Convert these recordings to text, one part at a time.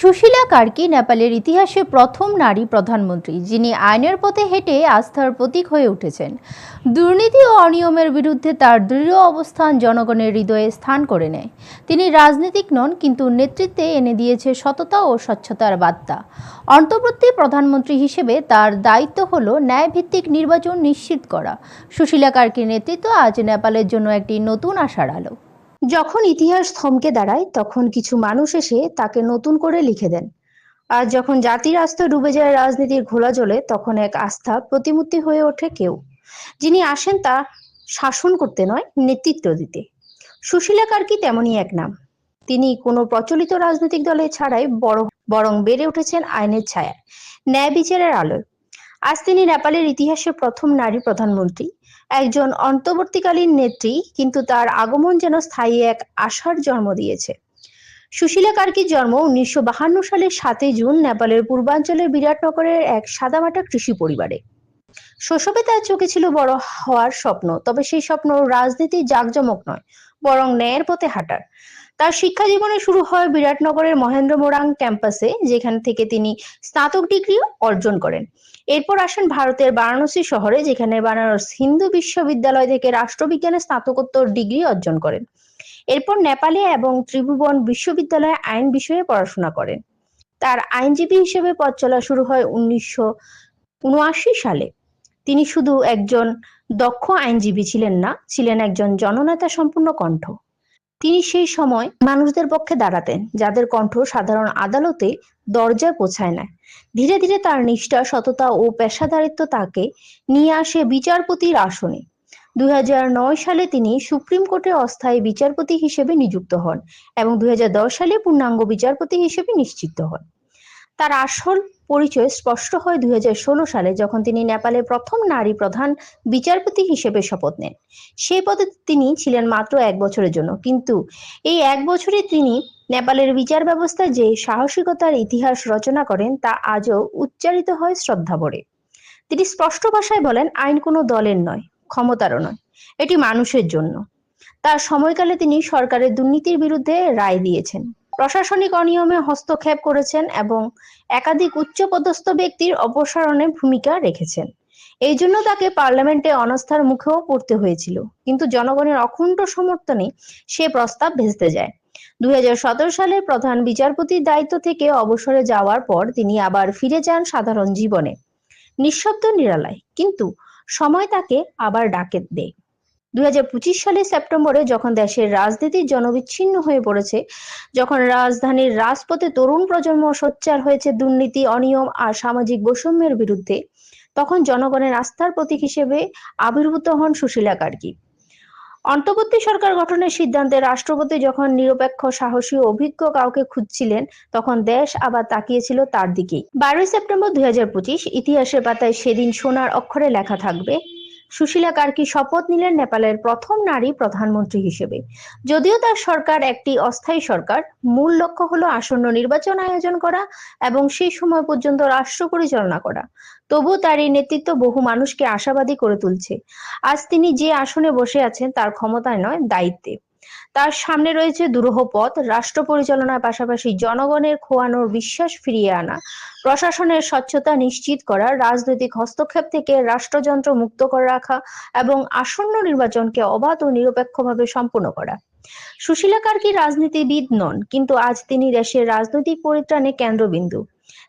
সুশীলা কার্কি নেপালের ইতিহাসে প্রথম নারী প্রধানমন্ত্রী, যিনি আইনের পথে হেঁটে আস্থার প্রতীক হয়ে উঠেছেন। দুর্নীতি ও অনিয়মের বিরুদ্ধে তার দৃঢ় অবস্থান জনগণের হৃদয়ে স্থান করে নেয়। তিনি রাজনীতিক নন, কিন্তু নেতৃত্বে এনে দিয়েছে সততা ও স্বচ্ছতার বার্তা। অন্তর্বর্তী প্রধানমন্ত্রী হিসেবে তার দায়িত্ব হল ন্যায়ভিত্তিক নির্বাচন নিশ্চিত করা। সুশীলা কার্কির নেতৃত্ব আজ নেপালের জন্য একটি নতুন আশার আলো। যখন ইতিহাস থমকে দাঁড়ায়, তখন কিছু মানুষ এসে তাকে নতুন করে লিখে দেন। আর যখন জাতির আস্থা ডুবে যায়, রাজনীতির ঘোলা জলে, তখন এক আস্থা প্রতিমূর্তি হয়ে ওঠে কেউ। যিনি আসেন তা শাসন করতে নয়, নেতৃত্ব দিতে। সুশীলা কার্কি তেমনই এক নাম। তিনি কোনো প্রচলিত রাজনৈতিক দলে ছাড়াই বড়, বরং বেড়ে উঠেছেন আইনের ছায়ায়, ন্যায় বিচারের আলোয়। আজ তিনি নেপালের ইতিহাসে প্রথম নারী প্রধানমন্ত্রী। একজন অন্তর্বর্তীকালীন নেত্রী, কিন্তু তার আগমন যেন স্থায়ী এক আশার জন্ম দিয়েছে। সুশীলা কার্কির জন্ম উনিশশো বাহান্ন সালের সাতই জুন নেপালের পূর্বাঞ্চলের বিরাটনগরের এক সাদামাটা কৃষি পরিবারে। শৈশবে তার চোখে ছিল বড় হওয়ার স্বপ্ন, তবে সেই স্বপ্ন রাজনীতির জাঁকজমক নয়, বরং ন্যায়ের পথে হাঁটার। তার শিক্ষা জীবনে শুরু হয় বিরাটনগরের মহেন্দ্র মোরাং ক্যাম্পাসে যেখান থেকে তিনি স্নাতক ডিগ্রি অর্জন করেন। এরপর আসেন ভারতের বারাণসী শহরে, যেখানে বানারস হিন্দু বিশ্ববিদ্যালয় থেকে রাষ্ট্রবিজ্ঞানে স্নাতকোত্তর ডিগ্রি অর্জন করেন। এরপর নেপালে এবং ত্রিভুবন বিশ্ববিদ্যালয়ে আইন বিষয়ে পড়াশোনা করেন। তার আইনজীবী হিসেবে পথ চলা শুরু হয় উনিশশো উনআশি সালে। তিনি শুধু একজন দক্ষ আইনজীবী ছিলেন না, ছিলেন একজন জননেতা সম্পূর্ণ কণ্ঠ। তিনি সেই সময় মানুষদের পক্ষে দাঁড়াতেন, যাদের কণ্ঠ সাধারণ আদালতে দরজায় পৌঁছায় না। ধীরে ধীরে তার নিষ্ঠা, সততা ও পেশাদারিত্ব তাকে নিয়ে আসে বিচারপতির আসনে। দুই হাজার নয় সালে তিনি সুপ্রিম কোর্টে অস্থায়ী বিচারপতি হিসেবে নিযুক্ত হন এবং দুই হাজার দশ সালে পূর্ণাঙ্গ বিচারপতি হিসেবে নিশ্চিত হন। তার আসল পরিচয় স্পষ্ট হয় দুই হাজার ষোলো সালে, যখন তিনি নেপালের প্রথম নারী প্রধান বিচারপতি হিসেবে শপথ নেন। সেই পদে তিনি ছিলেন মাত্র এক বছরের জন্য। কিন্তু এই এক বছরে তিনি নেপালের বিচার ব্যবস্থায় যে সাহসিকতার ইতিহাস রচনা করেন, তা আজও উচ্চারিত হয় শ্রদ্ধা ভরে। তিনি স্পষ্ট ভাষায় বলেন, আইন কোনো দলের নয়, ক্ষমতারও নয়, এটি মানুষের জন্য। তার সময়কালে তিনি সরকারের দুর্নীতির বিরুদ্ধে রায় দিয়েছেন। প্রশাসনিক অনিয়মে হস্তক্ষেপ করেছেন এবং একাধিক উচ্চপদস্থ ব্যক্তির অপসারণে ভূমিকা রেখেছেন। এই জন্য তাকে পার্লামেন্টে অনাস্থার মুখেও পড়তে হয়েছিল। কিন্তু জনগণের অখণ্ড সমর্থনে সে প্রস্তাব ভেস্তে যায়। দুই সালে প্রধান বিচারপতির দায়িত্ব থেকে অবসরে যাওয়ার পর তিনি আবার ফিরে যান সাধারণ জীবনে। নিঃশব্দ নিরালায়, কিন্তু সময় তাকে আবার ডাকে দেয়। দুই সালের সেপ্টেম্বরে যখন দেশের রাজনীতি জনবিচ্ছিন্ন হয়ে পড়েছে, যখন রাজধানীর রাজপথে তরুণ প্রজন্ম সোচ্চার হয়েছে দুর্নীতি, অনিয়ম আর সামাজিক বৈষম্যের বিরুদ্ধে, তখন জনগণের আস্থার প্রতীক হিসেবে আবির্ভূত হন সুশীলা কার্কি অন্তর্বর্তী সরকার গঠনের সিদ্ধান্তে রাষ্ট্রপতি যখন নিরপেক্ষ, সাহসী অভিজ্ঞ কাউকে খুঁজছিলেন, তখন দেশ আবার তাকিয়েছিল তার দিকেই। বারোই সেপ্টেম্বর দুই হাজার পঁচিশ, ইতিহাসের পাতায় সেদিন সোনার অক্ষরে লেখা থাকবে সুশীলা কার্কি শপথ নিলেন নেপালের প্রথম নারী প্রধানমন্ত্রী হিসেবে? যদিও তার সরকার একটি অস্থায়ী সরকার, মূল লক্ষ্য হলো আসন্ন নির্বাচন আয়োজন করা এবং সেই সময় পর্যন্ত রাষ্ট্র পরিচালনা করা। তবু তার এই নেতৃত্ব বহু মানুষকে আশাবাদী করে তুলছে। আজ তিনি যে আসনে বসে আছেন তার ক্ষমতায় নয়, দায়িত্বে। তার সামনে রয়েছে দুরূহ পথ, রাষ্ট্র পরিচালনার পাশাপাশি জনগণের খোয়ানোর বিশ্বাস ফিরিয়ে আনা, প্রশাসনের স্বচ্ছতা নিশ্চিত করা, রাজনৈতিক হস্তক্ষেপ থেকে রাষ্ট্রযন্ত্র মুক্ত করে রাখা এবং আসন্ন নির্বাচনকে অবাধ ও নিরপেক্ষভাবে সম্পন্ন করা। সুশীলা কার্কি রাজনীতিবিদ নন, কিন্তু আজ তিনি দেশের রাজনৈতিক পরিত্রাণে কেন্দ্রবিন্দু।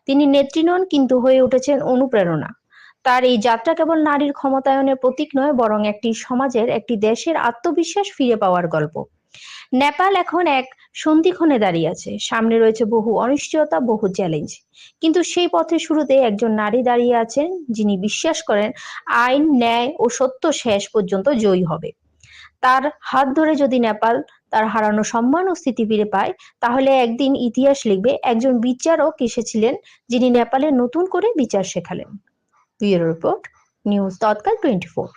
তিনি নেত্রী নন, কিন্তু হয়ে উঠেছেন অনুপ্রেরণা। তার এই যাত্রা কেবল নারীর ক্ষমতায়নের প্রতীক নয়, বরং একটি সমাজের, একটি দেশের আত্মবিশ্বাস ফিরে পাওয়ার গল্প। নেপাল এখন এক সন্ধিক্ষণে দাঁড়িয়ে আছে। সামনে রয়েছে বহু অনিশ্চয়তা, বহু চ্যালেঞ্জ কিন্তু সেই পথে শুরুতে একজন নারী দাঁড়িয়ে আছেন, যিনি বিশ্বাস করেন আইন, ন্যায় ও সত্য শেষ পর্যন্ত জয়ী হবে। তার হাত ধরে যদি নেপাল তার হারানো সম্মান ও স্থিতি ফিরে পায়, তাহলে একদিন ইতিহাস লিখবে একজন বিচারক এসেছিলেন, যিনি নেপালে নতুন করে বিচার শেখালেন। Bureau report, news Tatkal twenty four.